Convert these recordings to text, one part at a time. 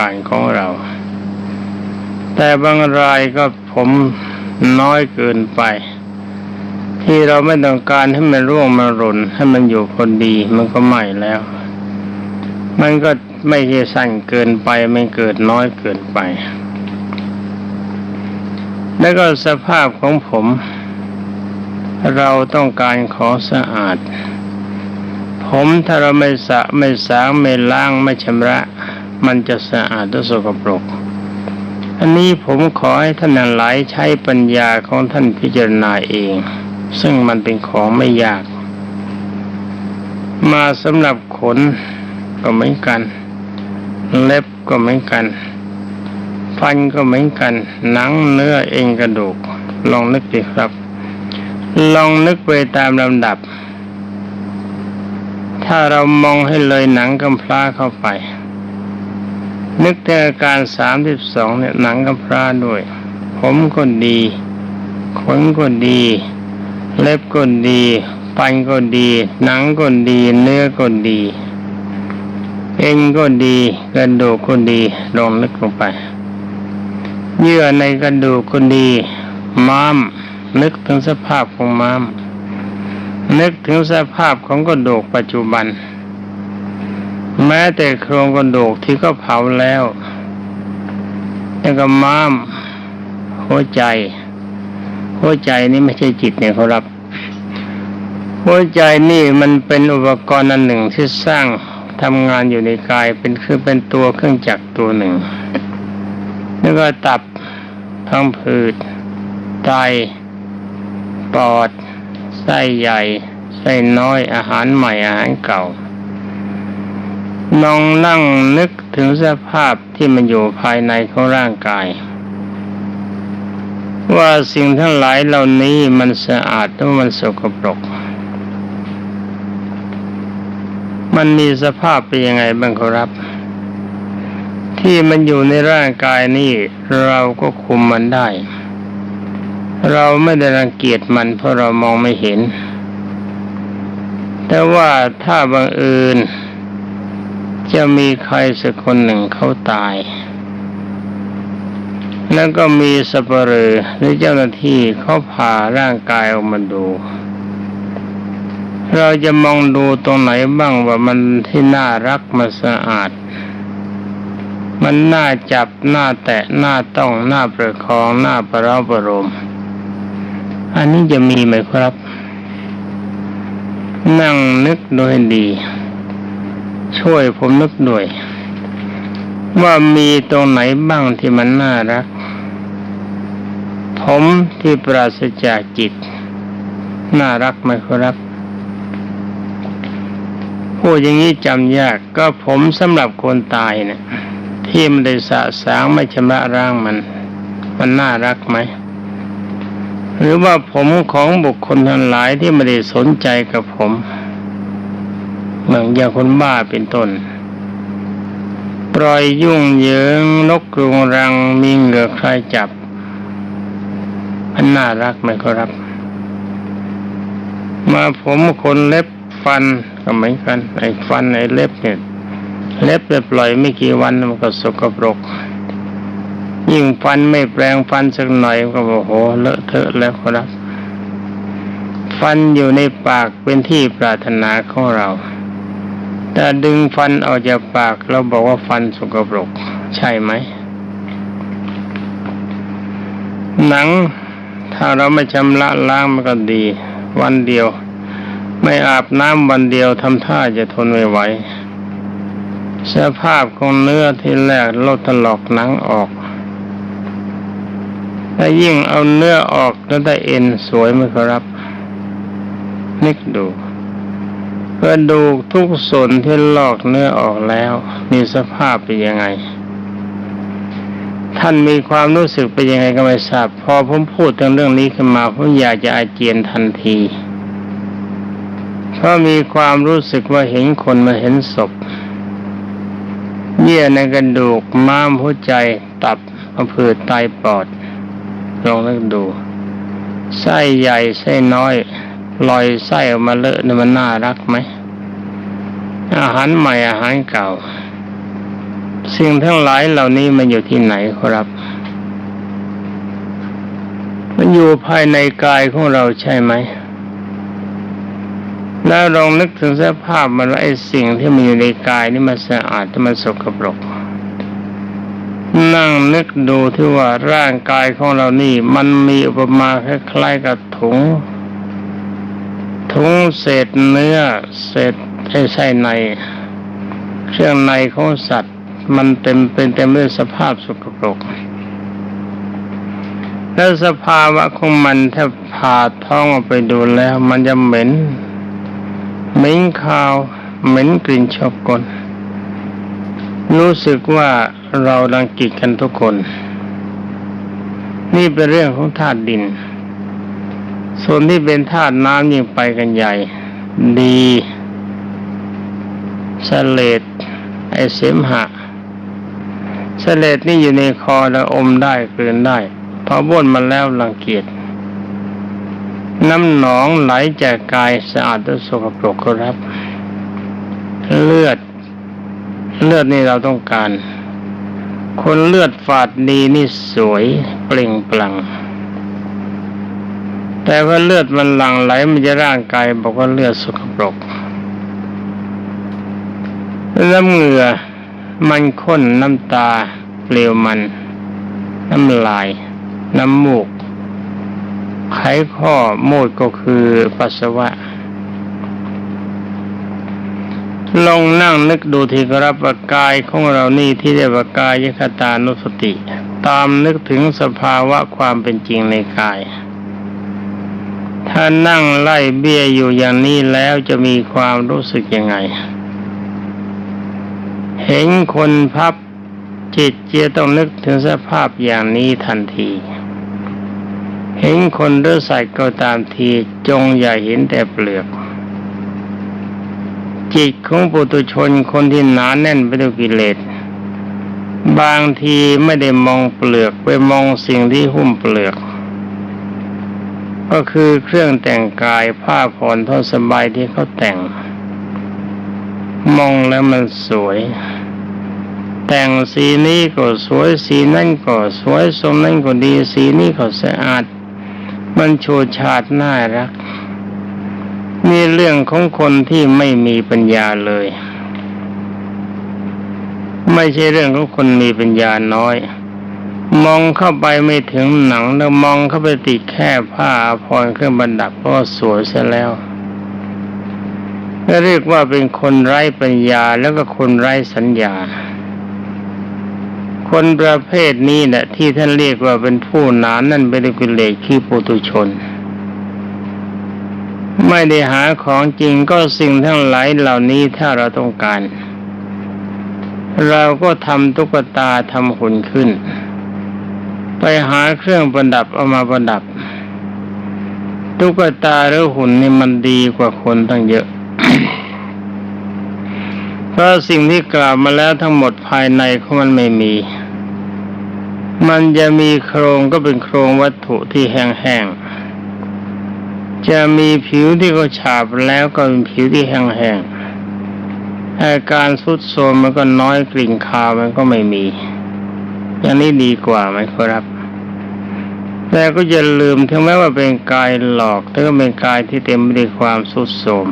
การของเรา แต่บางรายก็ผมน้อยเกินไป ที่เราไม่ต้องการให้มันร่วงมาหล่นให้มันอยู่พอดี มันก็ไม่แล้ว มันก็ไม่ใช่สั้นเกินไปไม่เกิดน้อยเกินไป แล้วก็สภาพของผม เราต้องการขอสะอาด ผมถ้าเราไม่สะไม่สางไม่ล้างไม่ชำระ มันจะสะอาดและสกปรก อันนี้ผมขอให้ท่านหลายใช้ปัญญาของท่านพิจารณาเอง ซึ่งมันเป็นของไม่ยาก มาสำหรับขนก็เหมือนกัน เล็บก็เหมือนกันฟันก็เหมือนกัน หนังเนื้อเอ็นกระดูก ลองนึกดิครับ ลองนึกไปตามลำดับ ถ้าเรามองให้เลยหนังกำพร้าเข้าไป นึกถึงอาการสามสิบสองเนี่ยหนังกำพร้าด้วย ผมก็ดีขนก็ดี เล็บก็ดีฟันก็ดี หนังก็ดี เนื้อก็ดี เอ็นก็ดีกระดูกก็ดีลองนึกลงไป เยื่อในกระดูกก็ดี ม้าม นึกถึงสภาพของม้าม นึกถึงสภาพของกระดูกปัจจุบัน แม้แต่โครงกระดูกที่ก็เผาแล้วแล้วก็ม้าม หัวใจ หัวใจนี่ไม่ใช่จิตเนี่ยเขารับ หัวใจนี่มันเป็นอุปกรณ์อันหนึ่งที่สร้างทำงานอยู่ในกายเป็นคือเป็นตัวเครื่องจักรตัวหนึ่ง แล้วก็ตับท้องผืดไตปอด ไส้ใหญ่ ไส้น้อยอาหารใหม่อาหารเก่า ลองนั่งนึกถึงสภาพที่มันอยู่ภายในของร่างกาย ว่าสิ่งทั้งหลายเหล่านี้มันสะอาดหรือมันสกปรก มันมีสภาพเป็นยังไงบ้างครับ ที่มันอยู่ในร่างกายนี่เราก็คุมมันได้ เราไม่ได้รังเกียจมันเพราะเรามองไม่เห็น แต่ว่าถ้าบังเอิญ จะมีใครสักคนหนึ่งเขาตาย แล้วก็มีสเปเรอหรือเจ้าหน้าที่เขาผ่าร่างกายออกมาดู เราจะมองดูตรงไหนบ้างว่ามันที่น่ารักมันสะอาด มันน่าจับน่าแตะน่าต้องน่าประคองน่าประเราประโลมอันนี้จะมีไหมครับ นั่งนึกโดยดี ช่วยผมนึกด้วย ว่ามีตรงไหนบ้างที่มันน่ารัก ผมที่ปราศจากจิต น่ารักไหมครับพูดอย่างนี้จำยากก็ผมสำหรับคนตายเนะี่ยที่มันได้สะสางไม่ชำระร่างมัน มันน่ารักไหม หรือว่าผมของบุคคลทั้งหลายที่ไม่ได้สนใจกับผม เหมือนอย่างคนบ้าเป็นต้น ปล่อยยุ่งเหยิงนกกรุงรังมีเหงือใครจับมันน่ารักไหมครับ มาผมคนเล็บฟันก็เหมือนกันไอ้ฟันไอ้เล็บเนี่ยเล็บไปปล่อยไม่กี่วันมันก็สกปรก ยิ่งฟันไม่แปลงฟันสักหน่อยก็บอกโหเลอะเทอะแล้วครับ ฟันอยู่ในปากเป็นที่ปรารถนาของเรา แต่ดึงฟันออกจากปากเราบอกว่าฟันสกปรก ใช่ไหม หนัง ถ้าเราไม่ชำระล้างมันก็ดี วันเดียว ไม่อาบน้ำวันเดียวทำท่าจะทนไม่ไหวสภาพของเนื้อที่แรกลดถลอกหนังออกถ้ายิ่งเอาเนื้อออกแล้วได้เอ็นสวยไหมครับ นึกดู กระดูกทุกส่วนที่ลอกเนื้อออกแล้วมีสภาพเป็นยังไง ท่านมีความรู้สึกเป็นยังไงก็ไม่ทราบพอผมพูดถึงเรื่องนี้ขึ้นมาผมอยากจะอาเจียนทันทีเพราะมีความรู้สึกว่าเห็นคนมาเห็นศพเยื่อในกระดูกม้ามหัวใจตับอำเภอไตปอดลองนึกดูไส้ใหญ่ไส้น้อย ลอยไส้ออกมาเลอะนี่มันน่ารักไหม อาหารใหม่อาหารเก่า สิ่งทั้งหลายเหล่านี้มันอยู่ที่ไหนครับ มันอยู่ภายในกายของเราใช่ไหม แล้วลองนึกถึงสภาพมันว่าไอ้สิ่งที่มันอยู่ในกายนี่มันสะอาดมันสกปรกนั่งนึกดูที่ว่าร่างกายของเรานี่ มันมีอุปมาคล้ายๆกับถุง ถุงเศษเนื้อเศษไอ้ไส้ใน เครื่องในของสัตว์ มันเต็มเป็นเต็มด้วยสภาพสกปรกแล้วสภาวะของมันถ้าผ่าท้องออกไปดูแล้ว มันจะเหม็นเหม็นคาวเหม็นกลิ่นชอบกลรู้สึกว่าเราดังกิจกันทุกคน นี่เป็นเรื่องของธาตุดิน ส่วนที่เป็นธาตุน้ำยิ่งไปกันใหญ่ ดีสเลดไอเสมหะสเลดนี่อยู่ในคอแล้วอมได้กลืนได้พอบ้วนมาแล้วรังเกียจน้ำหนองไหลจากกายสะอาดและสกปรกครับ เลือด เลือดนี่เราต้องการ คนเลือดฝาดดีนี่สวยเปล่งปลั่ง แต่ว่าเลือดมันหลั่งไหลมันจะร่างกายบอกว่าเลือดสกปรกน้ำเหงื่อมันข้นน้ำตาเปลวมัน น้ำลาย น้ำมูก ไขข้อมูดก็คือปัสสาวะ ลองนั่งนึกดูทีครับกายของเรานี่ที่เรียกว่ากายยคตานุสติ ตามนึกถึงสภาวะความเป็นจริงในกาย ถ้านั่งไล่เบี้ยอยู่อย่างนี้แล้วจะมีความรู้สึกยังไง เห็นคนพับจิตเจต้องนึกถึงสภาพอย่างนี้ทันที เห็นคนเลือดใสก็ตามทีจงอย่าเห็นแต่เปลือก จิตของปุตุชนคนที่หนาแน่นไปด้วยกิเลสบางทีไม่ได้มองเปลือกไปมองสิ่งที่หุ้มเปลือก ก็คือเครื่องแต่งกายผ้าผ่อนท่อนสบายที่เขาแต่ง มองแล้วมันสวย แต่งสีนี้ก็สวยสีนั่นก็สวยทรงนั่นก็ดีสีนี้ก็สะอาด มันโชดชาดน่ารักนี่เรื่องของคนที่ไม่มีปัญญาเลย ไม่ใช่เรื่องของคนมีปัญญาน้อย มองเข้าไปไม่ถึงหนังแล้วมองเข้าไปติดแค่ผ้าพรเครื่องประดับก็สวยเสียแล้วเรียกว่าเป็นคนไร้ปัญญาแล้วก็คนไร้สัญญา คนประเภทนี้แหละที่ท่านเรียกว่าเป็นผู้หนานนั่นเป็นกิเลสคือปุตุชน ไม่ได้หาของจริงก็สิ่งทั้งหลายเหล่านี้ถ้าเราต้องการ เราก็ทำตุ๊กตาทำหุ่นขึ้น ไปหาเครื่องประดับเอามาประดับ ตุ๊กตาหรือหุ่นนี่มันดีกว่าคนตั้งเยอะ เพราะสิ่งที่กล่าวมาแล้วทั้งหมดภายในของมันไม่มี มันจะมีโครงก็เป็นโครงวัตถุที่แห้งๆ จะมีผิวที่เขาฉาบแล้วก็เป็นผิวที่แห้งๆ อาการสุดโทรมมันก็น้อยกลิ่นคาวมันก็ไม่มีอย่างนี้ดีกว่าไหมครับ แต่ก็อย่าลืมถึงแม้ว่าเป็นกายหลอกแต่ก็เป็นกายที่เต็มไปด้วยความสุดโทม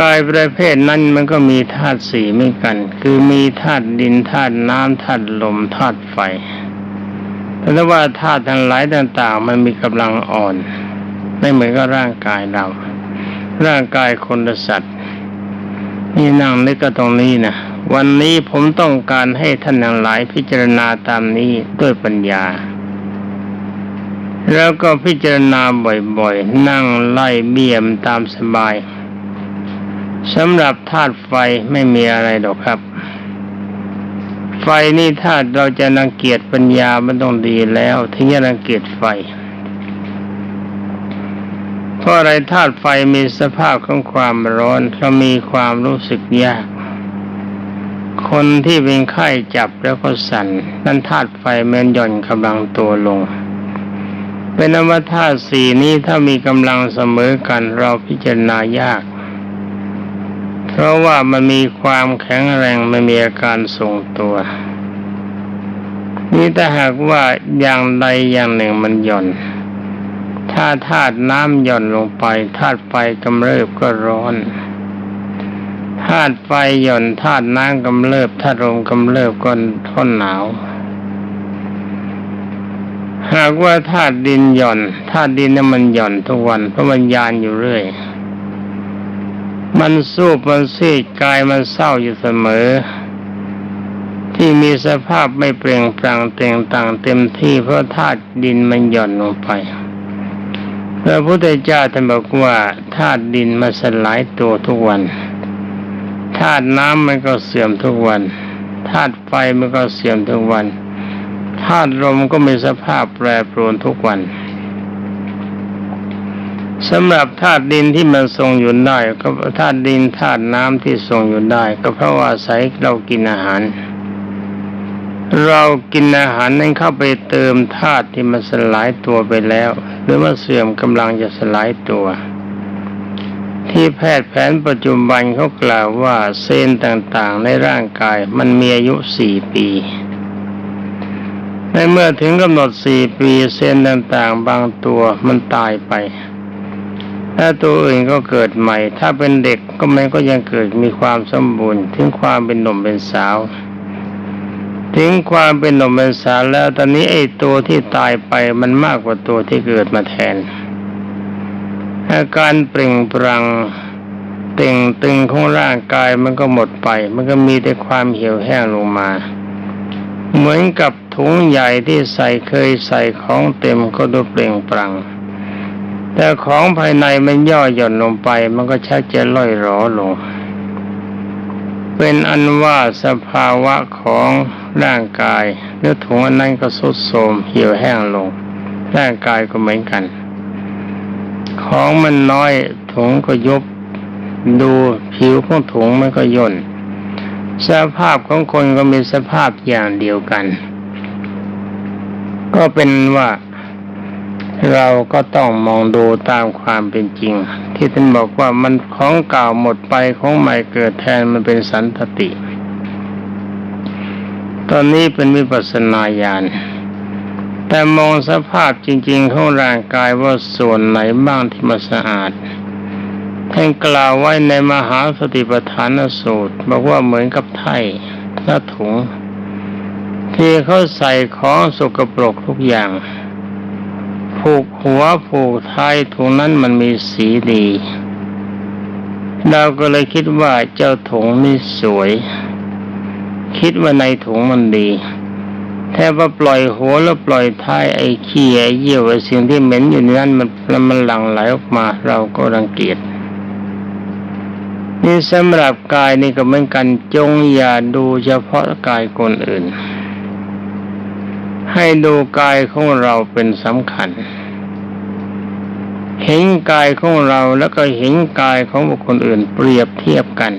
กายประเภทนั้นมันก็มีธาตุสี่เหมือนกัน คือมีธาตุดินธาตุน้ำธาตุลมธาตุไฟแต่ว่าธาตุทั้งหลายต่างๆ มันมีกำลังอ่อนไม่เหมือนกับร่างกายเรา ร่างกายคนละสัตว์นี่นั่งนึกก็ตรงนี้นะวันนี้ผมต้องการให้ท่านทั้งหลายพิจารณาตามนี้ด้วยปัญญา แล้วก็พิจารณาบ่อยๆ นั่งไล่เบี่ยมตามสบายสำหรับธาตุไฟไม่มีอะไรหรอกครับ ไฟนี่ถ้าเราจะรังเกียจปัญญามันต้องดีแล้ว ถึงจะรังเกียจไฟเพราะอะไรธาตุไฟมีสภาพของความร้อนเรามีความรู้สึกยาก คนที่เป็นไข้จับแล้วก็สั่นนั่นธาตุไฟมันหย่อนกำลังตัวลง เป็นนว่าธาตุสี่นี้ถ้ามีกำลังเสมอกันเราพิจารณายาก เพราะว่ามันมีความแข็งแรงไม่มีอาการทรงตัว นี่ถ้าหากว่าอย่างใดอย่างหนึ่งมันหย่อนถ้าธาตุน้ำหย่อนลงไปธาตุไฟกำเริบก็ร้อนธาตุไฟหย่อนธาตุน้ำกำเริบธาตุลมกำเริบก็ทนหนาว หากว่าธาตุดินหย่อนธาตุดินนั้นมันหย่อนทุกวันเพราะมันยานอยู่เรื่อย มันสู้มันซีดกายมันเศร้าอยู่เสมอ ที่มีสภาพไม่เปล่งปลั่งเต่งต่างเต็มที่เพราะธาตุดินมันหย่อนลงไปพระพุทธเจ้าท่านบอกว่าธาตุดินมันสลายตัวทุกวันธาตุน้ำมันก็เสื่อมทุกวันธาตุไฟมันก็เสื่อมทุกวัน ธาตุลมก็มีสภาพแปรปรวนทุกวันสำหรับธาตุดินที่มันทรงอยู่ได้ ก็ธาตุดินธาตุน้ำที่ทรงอยู่ได้ ก็เพราะว่าอาศัยเรากินอาหาร เรากินอาหารนั้นเข้าไปเติมธาตุที่มันสลายตัวไปแล้ว หรือว่าเสื่อมกำลังจะสลายตัว ที่แพทย์แผนปัจจุบันเขากล่าวว่าเซลล์ต่างๆ ในร่างกายมันมีอายุสี่ปี ในเมื่อถึงกำหนดสี่ปีเซลล์ต่างๆ บางตัวมันตายไป ถ้าตัวอื่นก็เกิดใหม่ ถ้าเป็นเด็กก็มันก็ยังเกิดมีความสมบูรณ์ ถึงความเป็นหนุ่มเป็นสาว ถึงความเป็นหนุ่มเป็นสาวแล้วตอนนี้ไอ้ตัวที่ตายไปมันมากกว่าตัวที่เกิดมาแทน อาการเปล่งปลังเต่งตึงของร่างกายมันก็หมดไป มันก็มีแต่ความเหี่ยวแห้งลงมา เหมือนกับถุงใหญ่ที่ใส่เคยใส่ของเต็มก็ดูเปล่งปลังแต่ของภายในมันย่อหย่อนลงไป มันก็ชักจะล่อยหรอลง เป็นอันว่าสภาวะของร่างกายเนื้อถุงอันนั้นก็สุดโทรมเหี่ยวแห้งลง ร่างกายก็เหมือนกัน ของมันน้อยถุงก็ยุบดูผิวของถุงมันก็ย่น สภาพของคนก็มีสภาพอย่างเดียวกัน ก็เป็นว่าเราก็ต้องมองดูตามความเป็นจริง ที่ท่านบอกว่ามันของเก่าหมดไปของใหม่เกิดแทนมันเป็นสันตติ ตอนนี้เป็นวิปัสสนาญาณแต่มองสภาพจริง ๆ ของร่างกายว่าส่วนไหนบ้างที่มันสะอาด ท่านกล่าวไว้ในมหาสติปัฏฐานสูตร บอกว่าเหมือนกับไถ่และถุง ที่เขาใส่ของสกปรกทุกอย่าง ผูกหัวผูกท้ายถุงนั้นมันมีสีดี เราก็เลยคิดว่าเจ้าถุงนี่สวย คิดว่าในถุงมันดีแท้ว่าปล่อยหัวแล้วปล่อยท้ายไอ้ขี้ไอ้เยี่ยวไอ้สิ่งที่เหม็นอยู่ในนั้นมันมันหลั่งไหลออกมา เราก็รังเกียจ นี่สำหรับกายนี่ก็เหมือนกันจงอย่าดูเฉพาะกายคนอื่น ให้ดูกายของเราเป็นสำคัญ เห็นกายของเราแล้วก็เห็นกายของบุคคลอื่นเปรียบเทียบกัน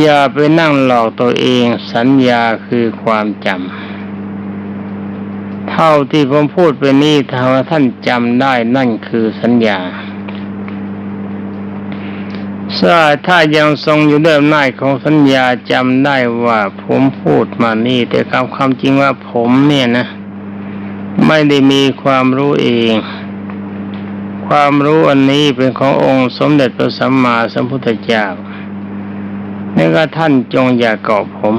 อย่าไปนั่งหลอกตัวเองสัญญาคือความจำเท่าที่ผมพูดไปนี้ถ้าว่าท่านจำได้นั่นคือสัญญา ถ้าถ้ายังทรงอยู่ด้วยอำนาจของสัญญาจำได้ว่าผมพูดมานี่ แต่คำความจริงว่าผมเนี่ยนะ ไม่ได้มีความรู้เอง ความรู้อันนี้เป็นขององค์สมเด็จพระสัมมาสัมพุทธเจ้านี่ก็ท่านจงอย่าเกาะผม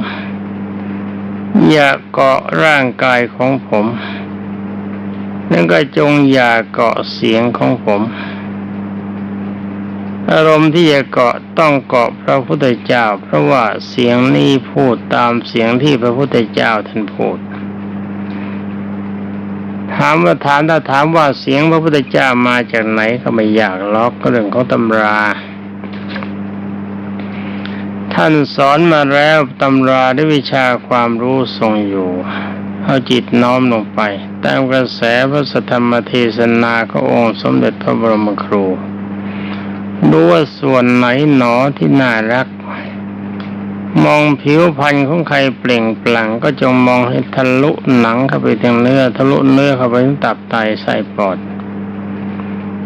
อย่าเกาะร่างกายของผมนั่นก็จงอย่าเกาะเสียงของผม อารมณ์ที่จะเกาะต้องเกาะพระพุทธเจ้า เพราะว่าเสียงนี้พูดตามเสียงที่พระพุทธเจ้าท่านพูด ถามว่าถามถ้าถามว่าเสียงพระพุทธเจ้ามาจากไหนก็ไม่อยากล็อกก็เรื่องของตำรา ท่านสอนมาแล้วตำราด้วยวิชาความรู้ทรงอยู่เอาจิตน้อมลงไป ตามกระแสพระสธรรมเทศนาขององค์สมเด็จพระบรมครู ดูว่าส่วนไหนหนอที่น่ารัก มองผิวพรรณของใครเปล่งปลั่งก็จงมองให้ทะลุหนังเข้าไปถึงเนื้อทะลุเนื้อเข้าไปถึงตับไตไส้ปอด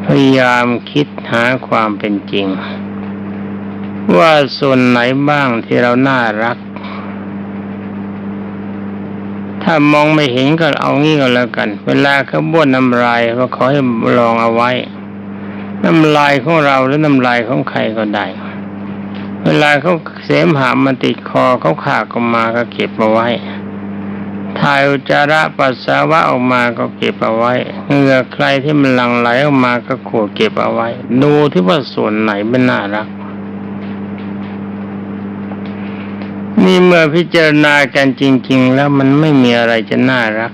พยายามคิดหาความเป็นจริง ว่าส่วนไหนบ้างที่เราน่ารัก ถ้ามองไม่เห็นก็เอางี้ก็แล้วกัน เวลาเขาบ้วนน้ำลายก็ขอให้ลองเอาไว้ น้ำลายของเราหรือน้ำลายของใครก็ได้ เวลาเขาเสมหามันติดคอเขาขากออกมาก็เก็บเอาไว้ถ่ายอุจจาระปัสสาวะออกมาก็เก็บเอาไว้เหงื่อใครที่มันหลั่งไหลออกมาก็ขวดเก็บเอาไว้ ดูที่ว่าส่วนไหนเป็นน่ารัก นี่เมื่อพิจารณากันจริง ๆ แล้วมันไม่มีอะไรจะน่ารัก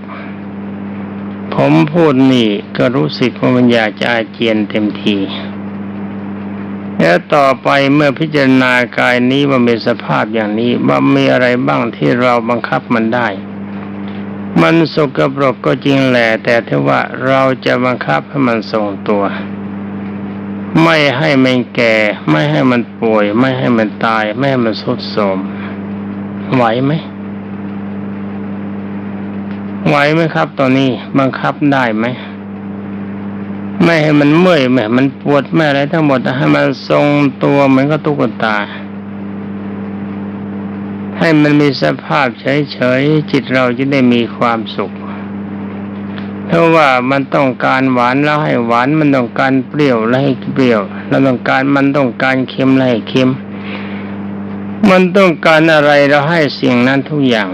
ผมพูดนี่ก็รู้สึกว่ามันอยากจะอาเจียนเต็มที แล้วต่อไปเมื่อพิจารณากายนี้ว่ามีสภาพอย่างนี้ว่ามีอะไรบ้างที่เราบังคับมันได้ มันสกปรกก็จริงแหละแต่ถ้าว่าเราจะบังคับให้มันทรงตัว ไม่ให้มันแก่ ไม่ให้มันป่วย ไม่ให้มันตาย ไม่ให้มันทรุดโทรมไหวไหม ไหวไหมครับตอนนี้บังคับได้ไหมไม่ให้มันเมื่อยไม่ให้มันปวดไม่อะไรทั้งหมดให้มันทรงตัวเหมือนกับตุ๊กตา ให้มันมีสภาพเฉยๆจิตเราจะได้มีความสุข เพราะว่ามันต้องการหวานแล้วให้หวานมันต้องการเปรี้ยวแล้วให้เปรี้ยวแล้วต้องการมันต้องการเค็มแล้วให้เค็ม มันต้องการอะไรเราให้สิ่งนั้นทุกอย่าง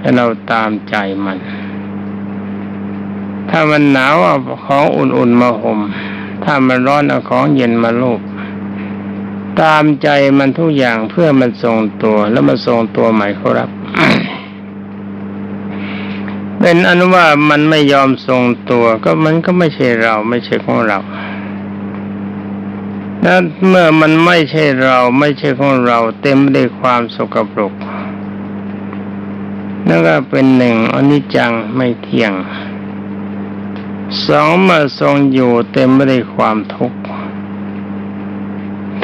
แล้วเราตามใจมัน ถ้ามันหนาวเอาของอุ่นๆมาห่ม ถ้ามันร้อนเอาของเย็นมาลูบตามใจมันทุกอย่างเพื่อมันทรงตัวแล้วมันทรงตัวใหม่เขารับ เป็นอนุว่ามันไม่ยอมทรงตัวก็มันก็ไม่ใช่เราไม่ใช่ของเราแล้วเมื่อมันไม่ใช่เราไม่ใช่ของเรา เต็มไปด้วยความสกปรกนั่นก็เป็นหนึ่งอนิจจังไม่เที่ยง สองเมื่อทรงอยู่เต็มไปด้วยความทุกข์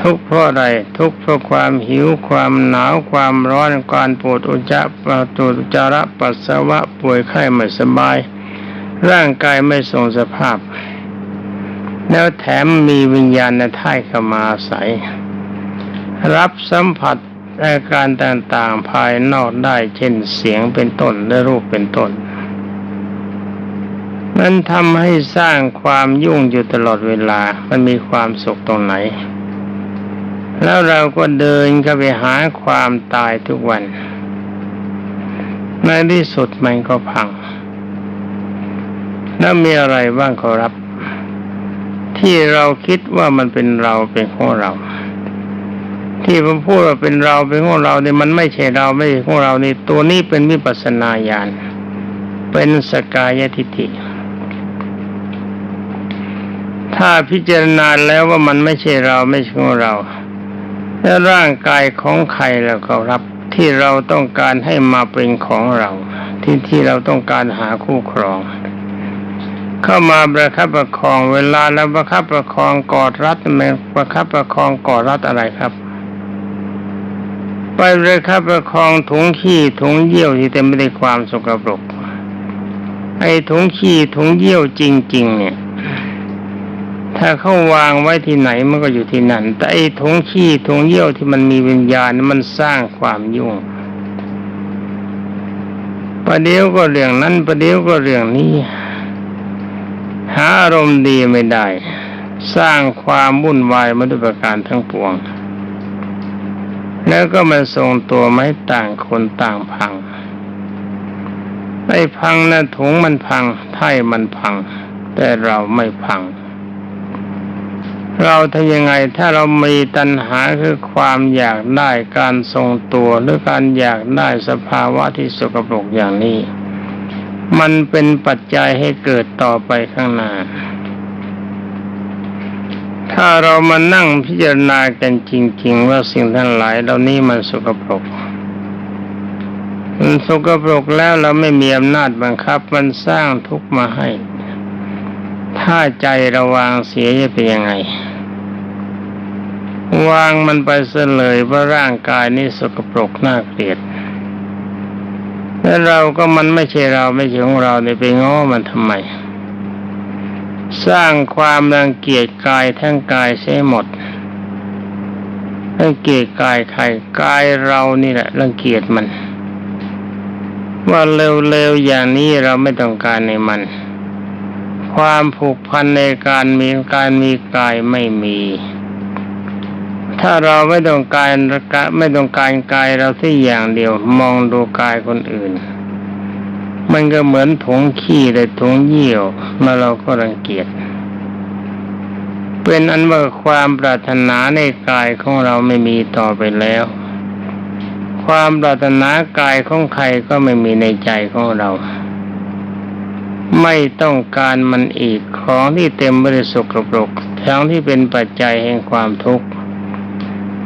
ทุกข์เพราะอะไรทุกข์เพราะความหิวความหนาวความร้อนการปวดอุจจาระปวดอุจจาระปัสสาวะป่วยไข้ไม่สบาย ร่างกายไม่ทรงสภาพ แล้วแถมมีวิญญาณในท่ายเข้ามาอาศัย รับสัมผัสอาการต่างๆภายนอกได้เช่นเสียงเป็นต้นและรูปเป็นต้น มันทำให้สร้างความยุ่งอยู่ตลอดเวลา มันมีความสุขตรงไหน แล้วเราก็เดินก็ไปหาความตายทุกวัน ในที่สุดมันก็พัง แล้วมีอะไรบ้างขอรับ ที่เราคิดว่ามันเป็นเราเป็นของเรา ที่ผมพูดว่าเป็นเราเป็นของเราเนี่ยมันไม่ใช่เราไม่ใช่ของเรานี่ตัวนี้เป็นวิปัสสนาญาณเป็นสกายทิฏฐิ ถ้าพิจารณาแล้วว่ามันไม่ใช่เราไม่ใช่ของเราแล้วร่างกายของใครแล้วก็รับที่เราต้องการให้มาเป็นของเรา ที่ที่เราต้องการหาคู่ครอง เข้ามาประคับประคองเวลาแล้วประคับประคองกอดรัดมันประคับประคองกอดรัดอะไรครับ ไปประคับประคองถุงขี้ถุงเยี่ยวที่เต็มไปด้วยความสกปรกไอ้ถุงขี้ถุงเยี่ยวจริง ๆ เนี่ย ถ้าเขาวางไว้ที่ไหนมันก็อยู่ที่นั่น แต่ไอ้ถุงขี้ถุงเยี่ยวที่มันมีวิญญาณมันสร้างความยุ่งประเดี๋ยวก็เรื่องนั้นประเดี๋ยวก็เรื่องนี้ หาอารมณ์ดีไม่ได้ สร้างความวุ่นวายมาด้วยประการทั้งปวง แล้วก็มันทรงตัวไม่ต่างคนต่างพังไอ้พังนะถุงมันพังไถ่มันพัง แต่เราไม่พัง เราทำยังไงถ้าเรามีตัณหาคือความอยากได้การทรงตัวหรือการอยากได้สภาวะที่สกปรกอย่างนี้ มันเป็นปัจจัยให้เกิดต่อไปข้างหน้า ถ้าเรามานั่งพิจารณากันจริง ๆ ว่าสิ่งทั้งหลายเหล่านี้มันสกปรกมันสกปรกแล้วเราไม่มีอำนาจบังคับมันสร้างทุกข์มาให้ถ้าใจระวางเสียจะเป็นยังไง วางมันไปเสยเลยว่าร่างกายนี้สกปรกน่าเกลียดแล้วเราก็มันไม่ใช่เราไม่ใช่ของเราเนี่ยไปง้อมันทำไม สร้างความรังเกียจกายทั้งกายเสียหมดรังเกียจกายใครกายเรานี่แหละรังเกียจมัน ว่าเร็วๆอย่างนี้เราไม่ต้องการในมัน ความผูกพันในการมีการมีกายไม่มี ถ้าเราไม่ต้องการไม่ต้องการกายเราที่อย่างเดียว มองดูกายคนอื่น มันก็เหมือนถุงขี้หรือถุงเยี่ยวมาเราก็รังเกียจเป็นอันว่าความปรารถนาในกายของเราไม่มีต่อไปแล้ว ความปรารถนากายของใครก็ไม่มีในใจของเรา ไม่ต้องการมันอีกของที่เต็มบริสุทธิ์กรกทั้งที่เป็นปัจจัยแห่งความทุกข์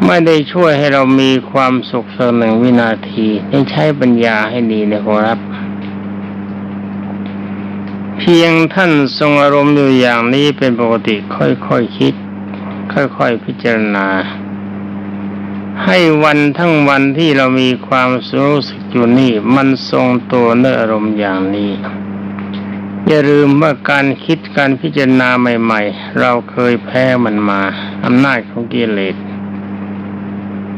ไม่ได้ช่วยให้เรามีความสุขสักหนึ่งวินาทีให้ใช้ปัญญาให้ดีนะครับ เพียงท่านทรงอารมณ์อยู่อย่างนี้เป็นปกติค่อยๆคคิด ค่อยๆพิจารณา ให้วันทั้งวันที่เรามีความรู้สึกอยู่นี่ มันทรงตัวเนื้ออารมณ์อย่างนี้อย่าลืมว่าการคิดการพิจารณาใหม่ ๆ เราเคยแพ้มันมาอำนาจของกิเลส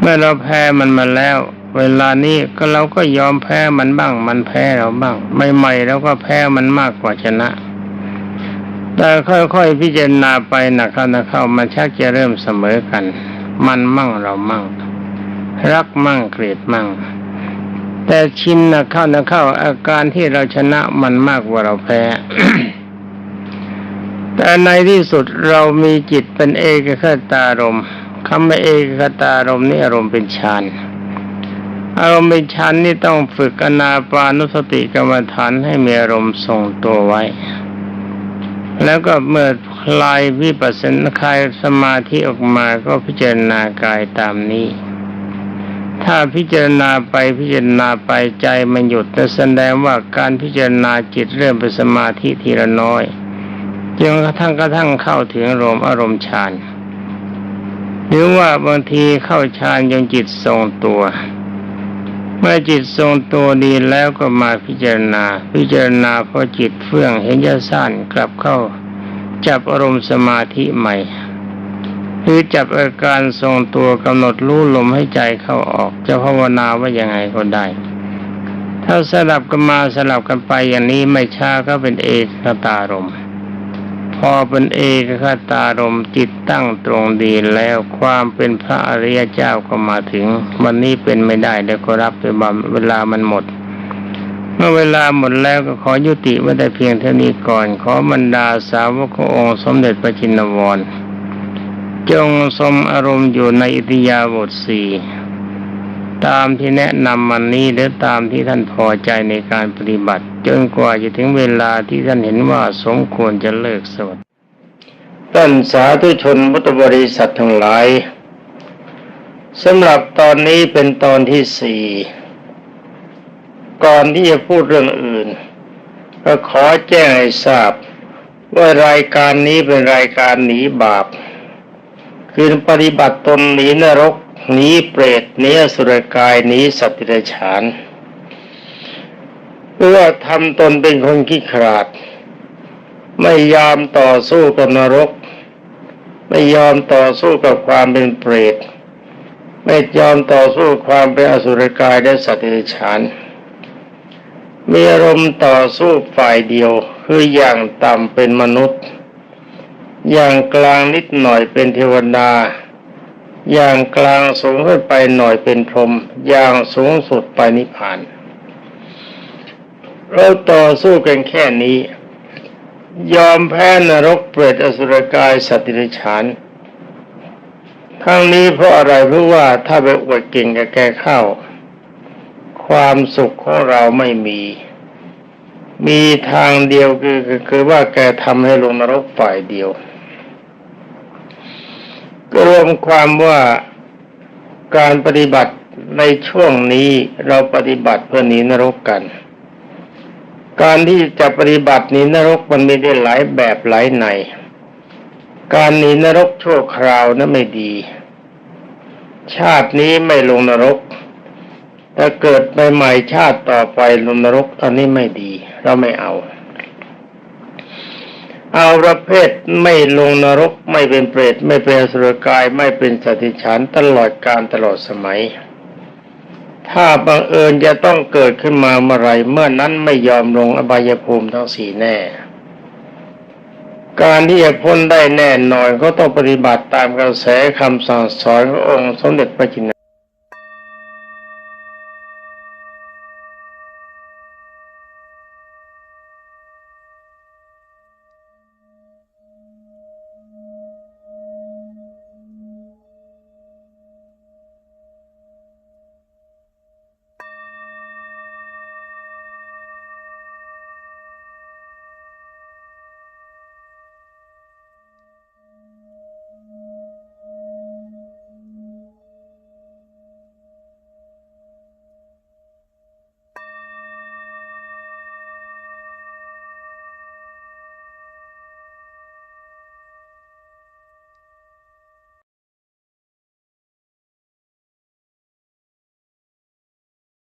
เมื่อเราแพ้มันมาแล้ว เวลานี้ก็เราก็ยอมแพ้มันบ้าง มันแพ้เราบ้าง ใหม่ๆเราก็แพ้มันมากกว่าชนะ แต่ค่อยๆพิจารณาไปหนักเข้าหนักเข้ามันชักจะเริ่มเสมอกัน มันมั่งเรามั่ง รักมั่งเกลียดมั่ง แต่ชินนะเข้านะเข้า อาการที่เราชนะมันมากกว่าเราแพ้แต่ในที่สุดเรามีจิตเป็นเอกคตารมณ์ คำว่าเอกคตารมณ์นี่อารมณ์เป็นฌานอารมณ์เป็นฌานนี่ต้องฝึกอนาปานุสติกรรมฐานให้มีอารมณ์ทรงตัวไว้ แล้วก็เมื่อคลายวิปัสสนาคลายสมาธิออกมาก็พิจารณากายตามนี้ ถ้าพิจารณาไปพิจารณาไปใจมันหยุดจะแสดงว่าการพิจารณาจิตเริ่มเป็นสมาธิทีละน้อยจนกระทั่งกระทั่งเข้าถึงอารมณ์อารมณ์ฌาน หรือว่าบางทีเข้าฌานจนจิตทรงตัว เมื่อจิตทรงตัวดีแล้วก็มาพิจารณา พิจารณาพอจิตเฟื่องเห็นจะสั้นกลับเข้า จับอารมณ์สมาธิใหม่ หรือจับอาการทรงตัวกำหนดรู้ลมให้ใจเข้าออก จะภาวนาว่ายังไงก็ได้ ถ้าสลับกันมาสลับกันไปอย่างนี้ไม่ช้าก็เป็นเอกตารมณ์ พอเป็นเอกคตารมจิตตั้งตรงดีแล้วความเป็นพระอริยเจ้าก็มาถึง วันนี้เป็นไม่ได้เดี๋ยวก็รับไปบัเวลามันหมด เมื่อเวลาหมดแล้วก็ขอยุติไว้แต่เพียงเท่านี้ก่อน ขอบรรดาสาวกขององค์สมเด็จพระจินวรจงสมอารมณ์อยู่ในอิทยาบทสี่ ตามที่แนะนำมันนี้หรือตามที่ท่านพอใจในการปฏิบัติ จนกว่าจะถึงเวลาที่ท่านเห็นว่าสมควรจะเลิกสวดท่านสาธุชนพุทธบริษัททั้งหลายสำหรับตอนนี้เป็นตอนที่สี่ก่อนที่จะพูดเรื่องอื่น ก็ขอแจ้งให้ทราบ ว่ารายการนี้เป็นรายการหนีบาป คือปฏิบัติตนหนีนรก นี้เปรตนีอสุรกายนี้สัตว์เดรัจฉานเพื่อทำตนเป็นคนขี้ขลาด ไม่ยอมต่อสู้กับนรก ไม่ยอมต่อสู้กับความเป็นเปรต ไม่ยอมต่อสู้ความเป็นอสุรกายและสัตว์เดรัจฉาน มีอารมณ์ต่อสู้ฝ่ายเดียวคืออย่างต่ำเป็นมนุษย์ อย่างกลางนิดหน่อยเป็นเทวดา อย่างกลางสูงขึ้นไปหน่อยเป็นพรหมอย่างสูงสุดไปนิพพาน เราต่อสู้กันแค่นี้ ยอมแพ้นรกเปรตอสุรกายสัตว์ดิฉานทั้งนี้เพราะอะไรเพราะว่าถ้าไปอวดเก่งกับแกเข้า ความสุขของเราไม่มี มีทางเดียวคือคือว่าแกทำให้ลงนรกฝ่ายเดียว รวมความว่าการปฏิบัติในช่วงนี้เราปฏิบัติเพื่อหนีนรกกัน การที่จะปฏิบัติหนีนรกมันมีได้หลายแบบหลายใน การหนีนรกชั่วคราวนั้นไม่ดี ชาตินี้ไม่ลงนรกถ้าเกิดใหม่ๆชาติต่อไปลงนรกอันนี้ไม่ดี เราไม่เอา เอาประเภทไม่ลงนรกไม่เป็นเปรตไม่เป็นสุรกายไม่เป็นสติฉันตลอดการตลอดสมัย ถ้าบังเอิญจะต้องเกิดขึ้นมาเมื่อไรเมื่อนั้นไม่ยอมลงอบายภูมิทั้งสี่แน่ การที่จะพ้นได้แน่นอนก็ต้องปฏิบัติตามกระแสคำสั่งสอนขององค์สมเด็จพระจิน